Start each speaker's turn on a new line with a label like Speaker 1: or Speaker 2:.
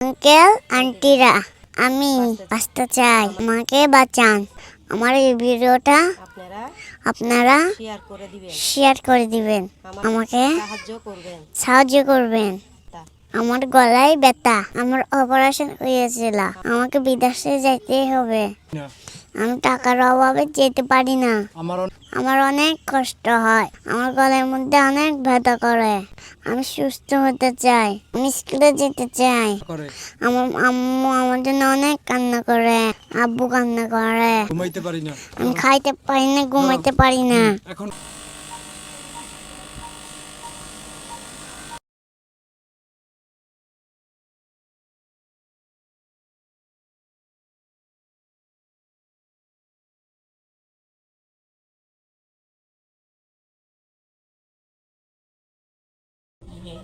Speaker 1: Uncle আন্টিরা আমি বাঁচতে চাই। আমাকে বাঁচান। আমার এই ভিডিওটা
Speaker 2: আপনারা
Speaker 1: আপনারা
Speaker 2: শেয়ার করে দিবেন।
Speaker 1: শেয়ার করে দিবেন। আমাকে
Speaker 2: সাহায্য করবেন।
Speaker 1: সাহায্য করবেন।
Speaker 2: তা।
Speaker 1: আমার গলায় ব্যথা আমার অপারেশন হয়েছিল। আমাকে বিদেশে যাইতে হবে। আমি টাকার অভাবে যেতে পারি না।
Speaker 3: আমার
Speaker 1: আমার অনেক কষ্ট হয়। আমার গলার মধ্যে অনেক ব্যথা করে। আমি সুস্থ হতে চাই। আমি স্কুলে যেতে চাই। আমার আম্মু আমার জন্য অনেক কান্না করে। আব্বু কান্না করে। আমি খাইতে পারি না ঘুমাইতে পারি না।
Speaker 3: Yeah.